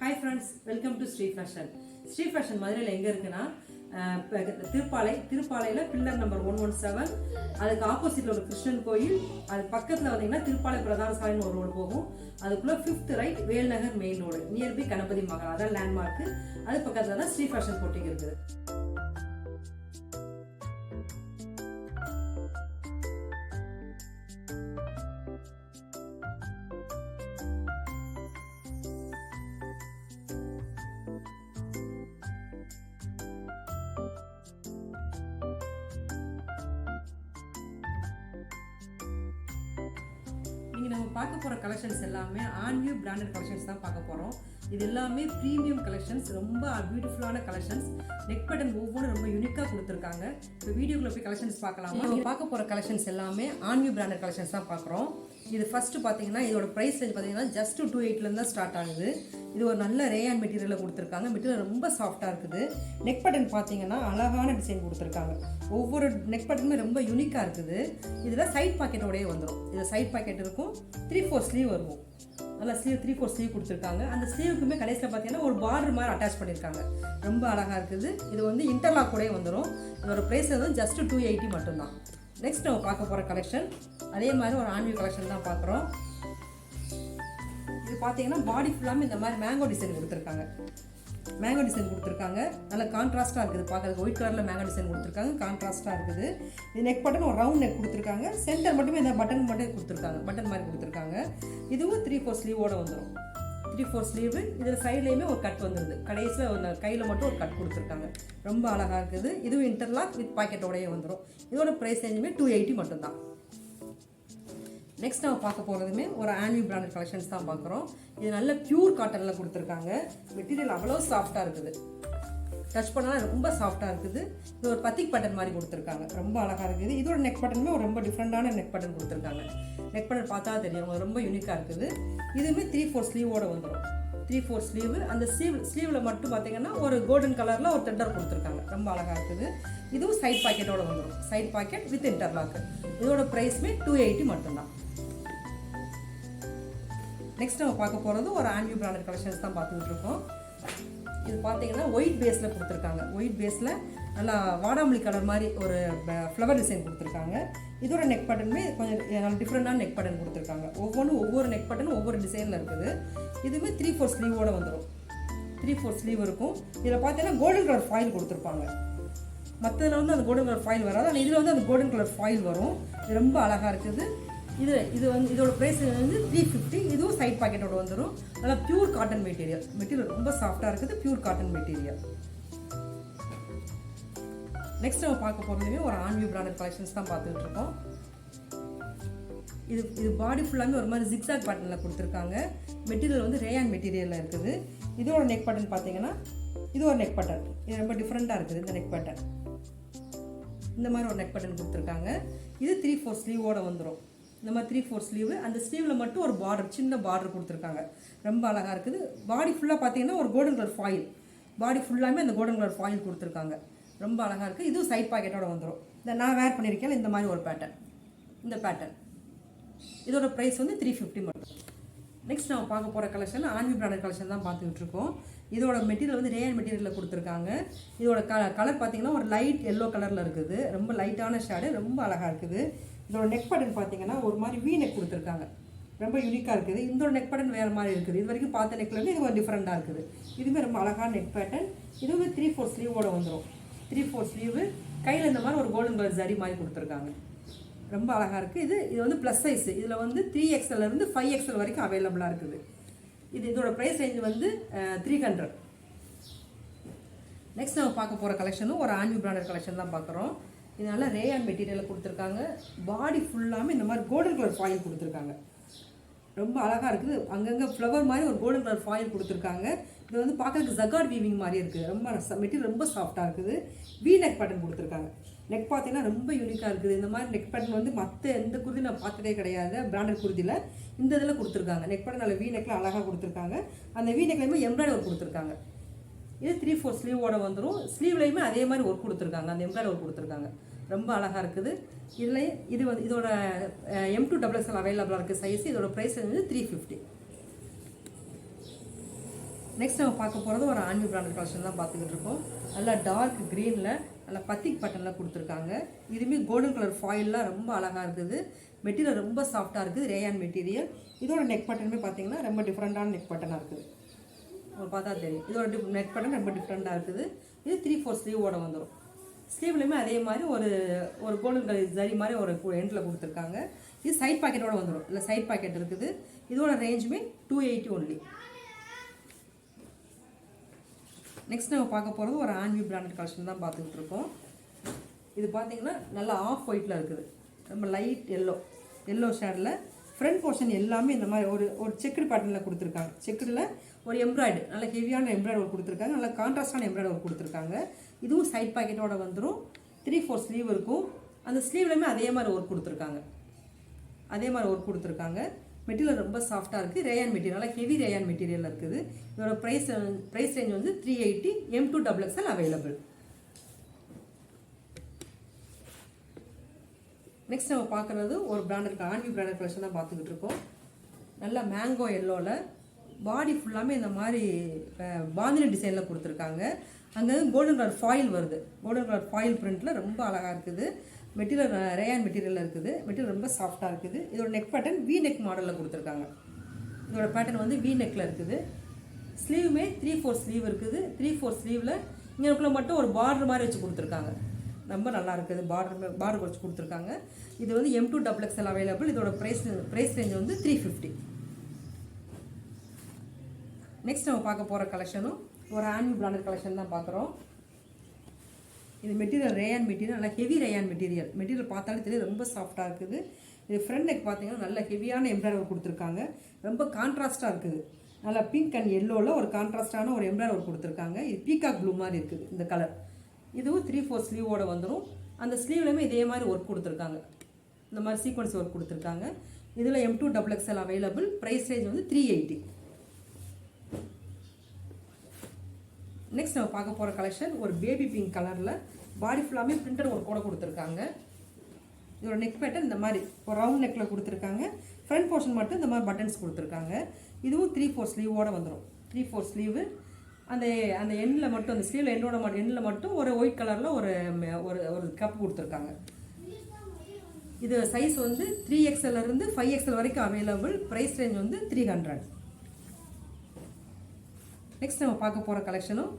Hi friends welcome to Sri fashion Sri fashion மதுரையில் எங்கே இருக்குன்னா Tiruppalai திருப்பாலையில் pillar number one one seven அதுக்கு ஆப்போசிட்டில் ஒரு கிருஷ்ணன் கோயில். அது பக்கத்தில் வந்தீங்கன்னா திருப்பாலை பிரதான சாலைன்னு ஒரு ரோடு போகும். அதுக்குள்ளே fifth right Velnagar main road nearby Ganapathi Maha அதான் லேண்ட்மார்க்கு அது பக்கத்தில் தான் ஸ்ரீ ஃபேஷன் போட்டிங் இருக்குது. நம்ம பார்க்க போகிற கலெக்ஷன்ஸ் எல்லாமே ஆன்வியூ பிராண்டட் கலெக்ஷன்ஸ் தான் பார்க்க போகிறோம் இது எல்லாமே ப்ரீமியம் கலெக்ஷன்ஸ் ரொம்ப பியூட்டிஃபுல்லான கலெக்ஷன்ஸ் நெக் பட்டன் ஒவ்வொன்றும் ரொம்ப யூனிக்காக கொடுத்துருக்காங்க. இப்போ வீடியோக்குள்ள போய் கலெக்ஷன்ஸ் பார்க்கலாமா? நம்ம பார்க்க போகிற கலெக்ஷன்ஸ் எல்லாமே ஆன்வியூ பிராண்டட் கலெக்ஷன்ஸ் தான் பார்க்குறோம். இது ஃபஸ்ட்டு பார்த்தீங்கன்னா இதோட ப்ரைஸ் ரேஞ்ச் பார்த்தீங்கன்னா ஜஸ்ட் டூ எயிட்லேருந்து தான் ஸ்டார்ட் ஆகுது. இது ஒரு நல்ல ரேயான் மெட்டீரியலில் கொடுத்துருக்காங்க. மெட்டீரியல் ரொம்ப சாஃப்டாக இருக்குது. நெக் பட்டன் பார்த்தீங்கன்னா அழகான டிசைன் கொடுத்துருக்காங்க. ஒவ்வொரு நெக் பட்டனுமே ரொம்ப யூனிக்காக இருக்குது. இதில் சைட் பாக்கெட்டோடயே வந்துடும் இதில் சைட் பாக்கெட் இருக்கும். த்ரீ ஃபோர் ஸ்லீவ் வரும் நல்லா ஸ்லீவ் த்ரீ ஃபோர் ஸ்லீவ் கொடுத்துருக்காங்க. அந்த ஸ்லீவுக்குமே கடைசியில் பார்த்தீங்கன்னா ஒரு பார்டர் மாதிரி அட்டாச் பண்ணியிருக்காங்க. ரொம்ப அழகாக இருக்குது. இது வந்து இன்டர்லாக் கூடயே வந்துடும் இதோட ப்ரைஸ் வந்து ஜஸ்ட் டூ எயிட்டி மட்டும்தான். நெக்ஸ்ட் நம்ம பார்க்க போகிற கலெக்ஷன் அதே மாதிரி ஒரு ஆன்வியூ கலெக்ஷன் தான் பார்க்குறோம். இது பார்த்தீங்கன்னா பாடி ஃபுல்லாமே இந்த மாதிரி மேங்கோ டிசைன் கொடுத்துருக்காங்க. மேங்கோ டிசைன் கொடுத்துருக்காங்க. நல்ல கான்ட்ராஸ்ட்டாக இருக்குது. பார்க்குறதுக்கு ஒயிட் கலரில் மேங்கோ டிசைன் கொடுத்துருக்காங்க. கான்ட்ராஸ்ட்டாக இருக்குது. இது நெக் பட்டன் ஒரு ரவுண்ட் நெக் கொடுத்துருக்காங்க. சென்டர் மட்டுமே இந்த பட்டன் மட்டும் கொடுத்துருக்காங்க. பட்டன் மாதிரி கொடுத்துருக்காங்க. இதுவும் த்ரீ ஃபோர் ஸ்லீவோடு வந்துடும் த்ரீ ஃபோர் ஸ்லீவு இதில் சைட்லேயுமே ஒரு கட் வந்துடுது கடைசியில் அந்த கையில் மட்டும் ஒரு கட் கொடுத்துருக்காங்க. ரொம்ப அழகாக இருக்குது. இதுவும் இன்டர்லாக் வித் பாக்கெட்டோடையே வந்துடும் இதோட ப்ரைஸ் ரேஞ்சுமே டூ எயிட்டி மட்டும்தான். நெக்ஸ்ட் நம்ம பார்க்க போகிறதுமே ஒரு ஆன்வி பிராண்டட் கலெக்ஷன்ஸ் தான் பார்க்குறோம். இது நல்ல பியூர் காட்டனில் கொடுத்துருக்காங்க. மெட்டீரியல் அவ்வளோ சாஃப்டாக இருக்குது. டச் பண்ணாலும் ரொம்ப சாஃப்டாக இருக்குது. இது ஒரு பத்திக் பட்டன் மாதிரி கொடுத்துருக்காங்க. ரொம்ப அழகாக இருக்குது. இதோட நெக் பட்டனுமே ஒரு ரொம்ப டிஃப்ரெண்டான நெக் பட்டன் கொடுத்துருக்காங்க. நெக் பட்டன் பார்த்தா தெரியும். ரொம்ப யூனிக்காக இருக்குது. இதுவுமே த்ரீ ஃபோர் ஸ்லீவோடு வந்துடும் த்ரீ ஃபோர் ஸ்லீவ் அந்த ஸ்லீவ் ஸ்லீவில் மட்டும் பார்த்தீங்கன்னா ஒரு கோல்டன் கலரில் ஒரு டெண்டர் கொடுத்துருக்காங்க. ரொம்ப அழகாக இருக்குது. இதுவும் சைட் பாக்கெட்டோட வந்துடும் சைட் பாக்கெட் வித் இன்டர்லாக் இதோட ப்ரைஸ்மே டூ எயிட்டி மட்டும்தான். நெக்ஸ்ட் நம்ம பார்க்க போகிறது ஒரு ஆன்யூ பிராண்டட் கலெக்ஷன்ஸ் தான் பார்த்துக்கிட்டு இருக்கோம். இது பார்த்தீங்கன்னா ஒயிட் பேஸில் கொடுத்துருக்காங்க. ஒயிட் பேஸில் நல்லா வாடாமல்லி கலர் மாதிரி ஒரு ஃப்ளவர் டிசைன் கொடுத்துருக்காங்க. இதோட நெக் பட்டனுமே கொஞ்சம் நல்ல டிஃப்ரெண்டான நெக் பட்டன் கொடுத்துருக்காங்க. ஒவ்வொன்றும் ஒவ்வொரு நெக் பட்டனும் ஒவ்வொரு டிசைனில் இருக்குது. இதுவுமே த்ரீ ஃபோர் ஸ்லீவோடு வந்துடும் த்ரீ ஃபோர் ஸ்லீவ் இருக்கும். இதில் பார்த்தீங்கன்னா கோல்டன் கலர் ஃபாயில் கொடுத்துருப்பாங்க. மற்றதில் வந்து அந்த கோல்டன் கலர் ஃபாயில் வராது. ஆனால் இதில் வந்து அந்த கோல்டன் கலர் ஃபாயில் வரும். ரொம்ப அழகாக இருக்குது. இது இது வந்து இதோட ப்ரைஸ் வந்து த்ரீ ஃபிஃப்டி இதுவும் சைட் பாக்கெட்டோட வந்துடும் நல்லா பியூர் காட்டன் மெட்டீரியல் மெட்டீரியல் ரொம்ப சாஃப்டாக இருக்குது பியூர் காட்டன் மெட்டீரியல் நெக்ஸ்ட் நம்ம பார்க்க போகிறதுமே ஒரு ஆன்வியூ பிராண்டட் கலெக்ஷன்ஸ் தான் பார்த்துக்கிட்டு இருக்கோம். இது இது பாடி ஃபுல்லாமே ஒரு மாதிரி ஜிக்ஸாக் பட்டனில் கொடுத்துருக்காங்க. மெட்டீரியல் வந்து ரேயான் மெட்டீரியலில் இருக்குது. இதோட நெக் பட்டன் பார்த்தீங்கன்னா இது ஒரு நெக் பட்டன் இது ரொம்ப டிஃப்ரெண்ட்டாக இருக்குது இந்த நெக் பட்டன் இந்த மாதிரி ஒரு நெக் பட்டன் கொடுத்துருக்காங்க. இது த்ரீ ஃபோர் ஸ்லீவோட வந்துடும் இந்த மாதிரி த்ரீ ஃபோர் ஸ்லீவு அந்த ஸ்லீவில் மட்டும் ஒரு பார்டர் சின்ன பார்டர் கொடுத்துருக்காங்க. ரொம்ப அழகாக இருக்குது. பாடி ஃபுல்லாக பார்த்தீங்கன்னா ஒரு கோல்டன் கலர் ஃபாயில் பாடி ஃபுல்லாமே அந்த கோல்டன் கலர் ஃபாயில் கொடுத்துருக்காங்க. ரொம்ப அழகாக இருக்குது இதுவும் சைட் பாக்கெட்டோட வந்துடும் இந்த நான் வேர் பண்ணியிருக்கேன் இந்த மாதிரி ஒரு பேட்டர்ன் இந்த பேட்டர்ன் இதோட ப்ரைஸ் வந்து த்ரீ ஃபிஃப்டி மட்டும். நெக்ஸ்ட் நம்ம பார்க்க போகிற கலெக்ஷன் ஆன்வி பிராண்டட் கலெக்ஷன் தான் பார்த்துக்கிட்டு இருக்கோம் இதோட மெட்டீரியல் வந்து ரேயன் மெட்டீரியலில் கொடுத்துருக்காங்க. இதோட க கலர் பார்த்தீங்கன்னா ஒரு லைட் எல்லோ கலரில் இருக்குது. ரொம்ப லைட்டான ஷேடு ரொம்ப அழகாக இருக்குது. இதோட நெக் பட்டன் பார்த்தீங்கன்னா ஒரு மாதிரி வீ நெக் கொடுத்துருக்காங்க. ரொம்ப யூனிக்காக இருக்குது. இதோட நெக் பட்டன் வேறு மாதிரி இருக்குது. இது வரைக்கும் பார்த்த நெக்லேருந்து இது ஒரு டிஃப்ரெண்ட்டாக இருக்குது. இதுவுமே ரொம்ப அழகான நெக் பேட்டர்ன் இதுவே த்ரீ ஃபோர் ஸ்லீவோடு வந்துடும் த்ரீ ஃபோர் ஸ்லீவு கையில் இந்த மாதிரி ஒரு கோல்டன் கலர் ஜரி மாதிரி கொடுத்துருக்காங்க. ரொம்ப அழகாக இருக்குது இது இது வந்து ப்ளஸ் சைஸ் இதில் வந்து த்ரீ இருந்து ஃபைவ் எக்ஸ்எல் வரைக்கும் அவைலபிளாக இருக்குது. இது இதோட ப்ரைஸ் ரேஞ்ச் வந்து த்ரீ ஹண்ட்ரட் நெக்ஸ்ட் நம்ம பார்க்க போகிற கலெக்ஷனும் ஒரு ஆன்வி பிராண்டட் கலெக்ஷன் தான் பார்க்குறோம். இதனால் ரேயான் மெட்டீரியலில் கொடுத்துருக்காங்க. பாடி ஃபுல்லாமே இந்த மாதிரி கோல்டன் கலர் ஃபாயில் கொடுத்துருக்காங்க. ரொம்ப அழகாக இருக்குது. அங்கங்கே ஃப்ளவர் மாதிரி ஒரு கோல்டன் கலர் ஃபாயில் கொடுத்துருக்காங்க. இது வந்து பார்க்கறதுக்கு ஜகார்ட் வீவிங் மாதிரி இருக்குது ரொம்ப மெட்டீரியல் ரொம்ப சாஃப்டாக இருக்குது. வி நெக் பட்டன் கொடுத்துருக்காங்க. நெக் பார்த்தீங்கன்னா ரொம்ப யூனிக்காக இருக்குது. இந்த மாதிரி நெக் பட்டன் வந்து மற்ற எந்த குருதி நான் பார்த்ததே கிடையாது. பிராண்டட் குருதியில் இந்த இதில் கொடுத்துருக்காங்க. நெக் பட்டன் நல்ல வி நெக்கில் அழகாக கொடுத்துருக்காங்க. அந்த வி நெக்லையுமே எம்ப்ராய்டரி ஒர்க் கொடுத்துருக்காங்க. இது த்ரீ ஃபோர் ஸ்லீவோட வந்துடும் ஸ்லீவ்லையுமே அதே மாதிரி ஒர்க் கொடுத்துருக்காங்க. அந்த எம்ப்ராய்டரி ஒர்க் கொடுத்துருக்காங்க. ரொம்ப அழகாக இருக்குது. இதில் இது வந்து இதோட எம் டூ டபுள் எக்ஸ்எல் அவைலபிளாக இருக்குது சைஸ் இதோட ப்ரைஸ் வந்து த்ரீ ஃபிஃப்டி நெக்ஸ்ட் நம்ம பார்க்க போகிறது ஒரு ஆன்மி பிராண்டட் கலெக்ஷன் தான் பார்த்துக்கிட்டு இருக்கோம். நல்லா டார்க் க்ரீனில் நல்லா பத்திக் பட்டனில் கொடுத்துருக்காங்க. இதுவுமே கோல்டன் கலர் ஃபாயில்லாம் ரொம்ப அழகாக இருக்குது. மெட்டீரியல் ரொம்ப சாஃப்டாக இருக்குது ரேயான் மெட்டீரியல் இதோட நெக் பட்டனுமே பார்த்தீங்கன்னா ரொம்ப டிஃப்ரெண்ட்டான நெக் பட்டனாக இருக்குது. உங்களுக்கு பார்த்தா தெரியும். இதோட நெக் பட்டன் ரொம்ப டிஃப்ரெண்ட்டாக இருக்குது. இது த்ரீ ஃபோர் ஸ்லீவோட வந்துடும் ஸ்லீவ்லையுமே அதே மாதிரி ஒரு ஒரு கோல்டன் கலர் ஜரி மாதிரி ஒரு எண்டில் கொடுத்துருக்காங்க. இது சைட் பாக்கெட்டோட வந்துடும் இல்லை சைட் பாக்கெட் இருக்குது. இதோட ரேஞ்சுமே டூ எயிட்டி ஒன்லி நெக்ஸ்ட் நம்ம பார்க்க போகிறது ஒரு ஆன்வி பிராண்டட் கலெக்ஷன் தான் பார்த்துக்கிட்டு இருக்கோம். இது பார்த்தீங்கன்னா நல்லா ஆஃப் ஒயிட்டில் இருக்குது. ரொம்ப லைட் எல்லோ எல்லோ ஷேடில் ஃப்ரண்ட் போர்ஷன் எல்லாமே இந்த மாதிரி ஒரு ஒரு செக்குடு பேட்டர்னில் கொடுத்துருக்காங்க. செக்குடில் ஒரு எம்ப்ராய்டு நல்ல ஹெவியான எம்ப்ராய்டு ஒர்க் கொடுத்துருக்காங்க. நல்ல கான்ட்ராஸ்டான எம்ப்ராய்டு ஒர்க் கொடுத்துருக்காங்க. இதுவும் சைட் பாக்கெட்டோட வந்துடும் த்ரீ ஃபோர் ஸ்லீவ் இருக்கும். அந்த ஸ்லீவ்லையுமே அதே மாதிரி ஒர்க் கொடுத்துருக்காங்க. அதே மாதிரி ஒர்க் கொடுத்துருக்காங்க. மெட்டீரியல் ரொம்ப சாஃப்டாக இருக்குது. ரேயான் மெட்டீரியல் நல்லா ஹெவி ரேயான் மெட்டீரியல் இருக்குது. இதோட ப்ரைஸ் ப்ரைஸ் ரேஞ்ச் வந்து three eighty M to double XL available next நம்ம பார்க்குறது ஒரு பிராண்டட் ஆன்வி பிராண்டட் கலெக்ஷன் தான் பார்த்துக்கிட்டு இருக்கோம். நல்லா மேங்கோ எல்லோவில் பாடி ஃபுல்லாமே இந்த மாதிரி பாந்தினி டிசைனில் கொடுத்துருக்காங்க. அங்கே கோல்டன் கலர் ஃபாயில் வருது. கோல்டன் கலர் ஃபாயில் பிரிண்ட்டில் ரொம்ப அழகாக இருக்குது. மெட்டீரியல் ரேயான் மெட்டீரியலில் இருக்குது. மெட்டீரியல் ரொம்ப சாஃப்டாக இருக்குது. இதோட நெக் பேட்டர்ன் வி நெக் மாடலில் கொடுத்துருக்காங்க. இதோட பேட்டர்ன் வந்து வி நெக்கில் இருக்குது. ஸ்லீவுமே த்ரீ ஃபோர் ஸ்லீவ் இருக்குது. த்ரீ ஃபோர் ஸ்லீவில் இங்கேக்குள்ள மட்டும் ஒரு பார்டர் மாதிரி வச்சு கொடுத்துருக்காங்க. ரொம்ப நல்லா இருக்குது. பார்டர் பார்டர் வச்சு கொடுத்துருக்காங்க. இது வந்து M to double XL available இதோட ப்ரைஸ் ப்ரைஸ் ரேஞ்ச் வந்து த்ரீ ஃபிஃப்டி நெக்ஸ்ட் நம்ம பார்க்க போகிற கலெக்ஷனும் ஒரு ஆன்மி பிளானர் கலெக்ஷன் தான் பார்க்குறோம். இது மெட்டீரியல் ரேயான் மெட்டீரியல் நல்லா ஹெவி ரேயான் மெட்டீரியல் மெட்டீரியல் பார்த்தாலே தெரியும் ரொம்ப சாஃப்டாக இருக்குது. இது ஃப்ரண்ட் நெக் பார்த்தீங்கன்னா நல்ல ஹெவியான எம்ப்ராய்டர் கொடுத்துருக்காங்க. ரொம்ப கான்ட்ராஸ்ட்டாக இருக்குது. நல்லா பிங்க் அண்ட் எல்லோவில் ஒரு கான்ட்ராஸ்டான ஒரு எம்ப்ராய்டர் கொடுத்துருக்காங்க. இது பீகாக் ப்ளூ மாதிரி இருக்குது இந்த கலர் இதுவும் த்ரீ ஃபோர் ஸ்லீவோடு வந்துடும் அந்த ஸ்லீவ்லையுமே இதே மாதிரி ஒர்க் கொடுத்துருக்காங்க. இந்த மாதிரி சீக்வன்ஸ் ஒர்க் கொடுத்துருக்காங்க. இதில் M to double XL available price range வந்து த்ரீ எயிட்டி நெக்ஸ்ட் நம்ம பார்க்க போகிற கலெக்ஷன் ஒரு பேபி பிங்க் கலரில் பாடி ஃபுல்லாமே பிரிண்டர் ஒரு கூட கொடுத்துருக்காங்க. இதோட நெக் பேட்டர் இந்த மாதிரி ஒரு ரவுண்ட் நெக்கில் கொடுத்துருக்காங்க. ஃப்ரண்ட் போர்ஷன் மட்டும் இந்த மாதிரி பட்டன்ஸ் கொடுத்துருக்காங்க. இதுவும் த்ரீ ஃபோர் ஸ்லீவோடு வந்துடும் த்ரீ ஃபோர் ஸ்லீவு அந்த அந்த எண்ணில் மட்டும் அந்த ஸ்லீவில் எண்ணோட மட்டும் எண்ணில் மட்டும் ஒரு ஒயிட் கலரில் ஒரு ஒரு ஒரு கப் கொடுத்துருக்காங்க. இது சைஸ் வந்து த்ரீ இருந்து ஃபைவ் எக்ஸ்எல் வரைக்கும் அவைலபிள் ப்ரைஸ் ரேஞ்ச் வந்து த்ரீ ஹண்ட்ரட் நெக்ஸ்ட் நம்ம பார்க்க போகிற கலெக்ஷனும்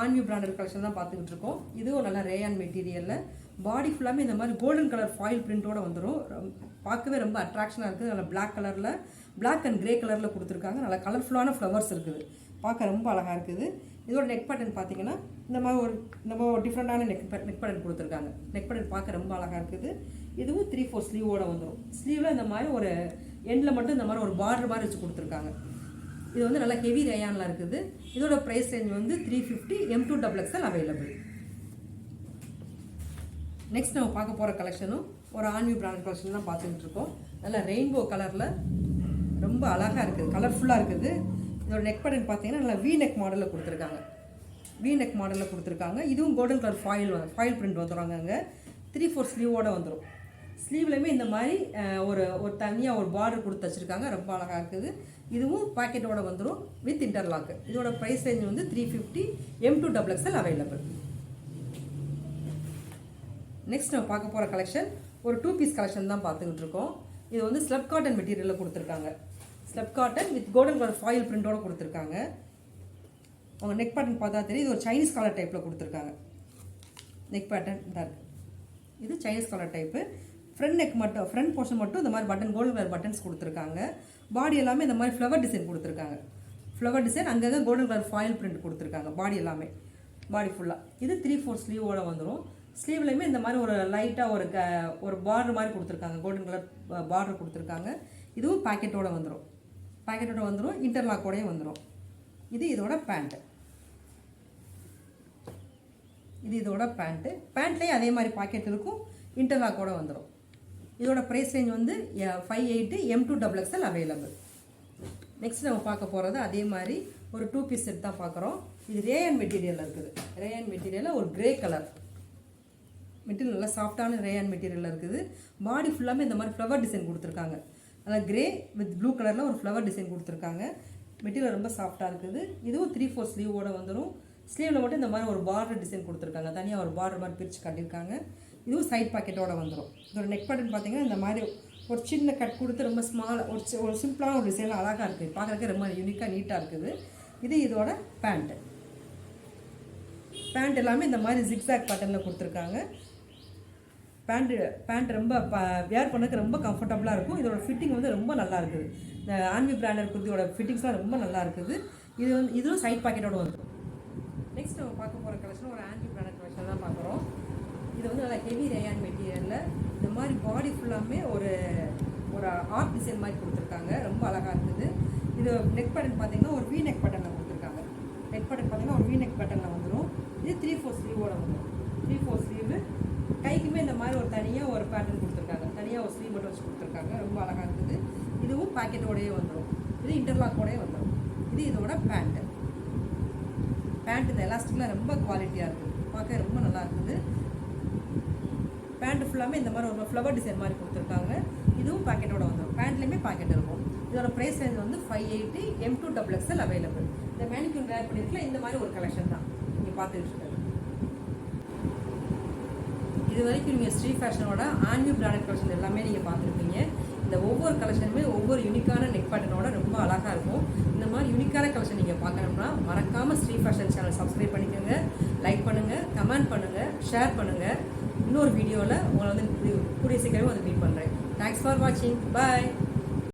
ஆன்வி பிராண்டட் கலெக்ஷன் தான் பார்த்துக்கிட்டு இருக்கோம். இதுவும் நல்லா ரேயான் மெட்டீரியலில் பாடி ஃபுல்லாமே இந்த மாதிரி கோல்டன் கலர் ஃபாயில் பிரிண்டோட வந்துடும் பார்க்கவே ரொம்ப அட்ராக்ஷனாக இருக்குது. நல்லா பிளாக் கலரில் பிளாக் அண்ட் கிரே கலரில் கொடுத்துருக்காங்க. நல்லா கலர்ஃபுல்லான ஃப்ளவர்ஸ் இருக்குது. பார்க்க ரொம்ப அழகாக இருக்குது. இதோட நெக் பட்டன் பார்த்தீங்கன்னா இந்த மாதிரி ஒரு இந்த மாதிரி ஒரு டிஃப்ரெண்ட்டான நெக் நெக் பட்டன் கொடுத்துருக்காங்க. நெக் பட்டன் பார்க்க ரொம்ப அழகாக இருக்குது. இதுவும் த்ரீ ஃபோர் ஸ்லீவோட வந்துடும் ஸ்லீவில் இந்த மாதிரி ஒரு எண்டில் மட்டும் இந்த மாதிரி ஒரு பார்டர் மாதிரி வச்சு கொடுத்துருக்காங்க. இது வந்து நல்லா ஹெவி ரேயானில் இருக்குது. இதோட ப்ரைஸ் ரேஞ்ச் வந்து three fifty M to double XL available next நம்ம பார்க்க போகிற கலெக்ஷனும் ஒரு ஆன்வி பிராண்ட் கலெக்ஷன் தான் பார்த்துக்கிட்டு இருக்கோம். நல்லா ரெயின்போ கலரில் ரொம்ப அழகாக இருக்குது. கலர்ஃபுல்லாக இருக்குது. இதோட நெக் பட்டன் பார்த்தீங்கன்னா நல்லா வி நெக் மாடலில் கொடுத்துருக்காங்க. வி நெக் மாடலில் கொடுத்துருக்காங்க. இதுவும் golden colour foil foil print வந்துடுவாங்க அங்கே. த்ரீ ஃபோர் ஸ்லீவோடு வந்துடும் ஸ்லீவ்லையுமே இந்த மாதிரி ஒரு ஒரு தனியாக ஒரு பார்டர் கொடுத்து வச்சுருக்காங்க. ரொம்ப அழகாக இருக்குது. இதுவும் பாக்கெட்டோட வந்துடும் வித் இன்டர்லாக்கு இதோட ப்ரைஸ் ரேஞ்ச் வந்து three fifty M to double XL available next நம்ம பார்க்க போகிற கலெக்ஷன் ஒரு டூ பீஸ் கலெக்ஷன் தான் பார்த்துக்கிட்டு இருக்கோம். இது வந்து ஸ்லப் காட்டன் மெட்டீரியலில் கொடுத்துருக்காங்க. Slub cotton with golden colour foil பிரிண்டோட கொடுத்துருக்காங்க. அவங்க நெக் பேட்டர்ன் பார்த்தா தெரியும். இது ஒரு சைனீஸ் காலர் டைப்பில் கொடுத்துருக்காங்க. நெக் பேட்டர்ன் தான் இது Chinese collar type front neck மட்டும் ஃப்ரண்ட் போர்ஷன் மட்டும் இந்த மாதிரி பட்டன் கோல்டன் கலர் பட்டன்ஸ் கொடுத்துருக்காங்க. பாடி எல்லாமே இந்த மாதிரி ஃப்ளவர் டிசைன் கொடுத்துருக்காங்க. ஃப்ளவர் டிசைன் அங்கங்கே கோல்டன் கலர் ஃபாயில் பிரிண்ட் கொடுத்துருக்காங்க பாடி எல்லாமே. பாடி ஃபுல்லாக இது த்ரீ ஃபோர் ஸ்லீவோட வந்துடும் ஸ்லீவ்லையுமே இந்த மாதிரி ஒரு லைட்டாக ஒரு க ஒரு பார்டர் மாதிரி கொடுத்துருக்காங்க. கோல்டன் கலர் பார்டர் கொடுத்துருக்காங்க. இதுவும் பாக்கெட்டோட வந்துடும் பாக்கெட்டோட வந்துடும் இன்டர்லாக்கோடையும் வந்துடும் இது இதோட பேண்ட்டு இது இதோட பேண்ட்டு பேண்ட்லேயும் அதே மாதிரி பாக்கெட் இருக்கும். இன்டர்லாக்கோட வந்துடும் இதோட ப்ரைஸ் ரேஞ்ச் வந்து five eight M to double XL available next நம்ம பார்க்க போகிறது அதே மாதிரி ஒரு டூ பீஸ் செட் தான் பார்க்குறோம். இது ரேயன் மெட்டீரியலில் இருக்குது. ரேயன் மெட்டீரியலில் ஒரு கிரே கலர் மெட்டீரியல் நல்லா சாஃப்டான ரேயான் மெட்டீரியலில் இருக்குது. பாடி ஃபுல்லாமே இந்த மாதிரி ஃப்ளவர் டிசைன் கொடுத்துருக்காங்க. அதாவது கிரே வித் ப்ளூ கலரில் ஒரு ஃப்ளவர் டிசைன் கொடுத்துருக்காங்க. மெட்டீரியல் ரொம்ப சாஃப்டாக இருக்குது. இதுவும் த்ரீ ஃபோர் ஸ்லீவோட வந்துடும் ஸ்லீவில் மட்டும் இந்த மாதிரி ஒரு பார்டர் டிசைன் கொடுத்துருக்காங்க. தனியாக ஒரு பார்டர் மாதிரி பிரித்து கட்டியிருக்காங்க. இதுவும் சைட் பாக்கெட்டோட வந்துடும் இதோட நெக் பட்டன் பார்த்தீங்கன்னா இந்த மாதிரி ஒரு சின்ன கட் கொடுத்து ரொம்ப ஸ்மால் ஒரு ஒரு சிம்பிளான ஒரு டிசைனில் அழகாக இருக்குது பார்க்குறதுக்கு ரொம்ப யூனிக்காக நீட்டாக இருக்குது. இது இதோட பேண்ட்டு பேண்ட் எல்லாமே இந்த மாதிரி ஜிக்ஸாக் பேட்டர்னில் கொடுத்துருக்காங்க. பேண்ட்டு பேண்ட் ரொம்ப வேர் பண்ணதுக்கு ரொம்ப கம்ஃபர்டபுளாக இருக்கும். இதோட ஃபிட்டிங் வந்து ரொம்ப நல்லா இருக்குது. இந்த ஆன்மி பிராண்டட் குர்த்தியோட ஃபிட்டிங்ஸ்லாம் ரொம்ப நல்லா இருக்குது. இது வந்து இதுவும் சைட் பாக்கெட்டோட வந்துடும் நெக்ஸ்ட் நம்ம பார்க்க போகிற கலெக்ஷன் ஒரு ஆன்டி பிராண்டட் கலெக்ஷன் தான் பார்க்குறோம். ஹெவி ரேயான் மெட்டீரியலில் இந்த மாதிரி பாடி ஃபுல்லாமே ஒரு ஒரு ஆர்ட் டிசைன் மாதிரி கொடுத்துருக்காங்க. ரொம்ப அழகாக இருக்குது இது நெக் பட்டன் பார்த்தீங்கன்னா ஒரு வி நெக் பட்டனில் கொடுத்துருக்காங்க. நெக் பட்டன் பார்த்தீங்கன்னா ஒரு வி நெக் பட்டனில் வந்துடும் இது த்ரீ ஃபோர் ஸ்லீவோட வந்துடும் த்ரீ ஃபோர் ஸ்லீவு கைக்குமே இந்த மாதிரி ஒரு தனியாக ஒரு பேட்டர்ன் கொடுத்துருக்காங்க. தனியாக ஒரு ஸ்லீவ் மட்டும் வச்சு கொடுத்துருக்காங்க. ரொம்ப அழகாக இருக்குது இதுவும் பாக்கெட்டோடயே வந்துடும் இது இன்டர்லாக்கோடையே வந்துடும் இது இதோட பேண்ட்டு பேண்ட் இந்த எலாஸ்டிக்லாம் ரொம்ப குவாலிட்டியாக இருக்குது பார்க்க ரொம்ப நல்லா இருக்குது பேண்ட் ஃபுல்லாமே இந்த மாதிரி ஒரு ஃப்ளவர் டிசைன் மாதிரி கொடுத்துருக்காங்க. இதுவும் பாக்கெட்டோட வந்துடும் பேண்ட்லேயுமே பாக்கெட் இருக்கும். இதோட ப்ரைஸ் ரேஞ்ச் வந்து five eighty M to double XL available இந்த மேனிக்யூன் வேர் பண்ணியிருக்கல இந்த மாதிரி ஒரு கலெக்ஷன் தான். நீங்கள் பார்த்துட்டு இருக்கிறது. இது வரைக்கும் நீங்கள் ஸ்ரீ ஃபேஷனோட ஆன்யூ பிராண்டட் கலெக்ஷன் எல்லாமே நீங்கள் பார்த்துருப்பீங்க. இந்த ஒவ்வொரு கலெக்ஷனுமே ஒவ்வொரு யூனிக்கான நெக் பேட்டர்னோட ரொம்ப அழகாக இருக்கும். இந்த மாதிரி யூனிக்கான கலெக்ஷன் நீங்கள் பார்க்கணும்னா மறக்காமல் ஸ்ரீ ஃபேஷன் சேனல் சப்ஸ்கிரைப் பண்ணிக்கோங்க. லைக் பண்ணுங்கள் கமெண்ட் பண்ணுங்கள் ஷேர் பண்ணுங்கள் இன்னொரு வீடியோவில் உங்களை வந்து கூடிய சீக்கிரமே வந்து மீட் பண்ணுறேன் தேங்க்ஸ் ஃபார் வாட்சிங் பாய்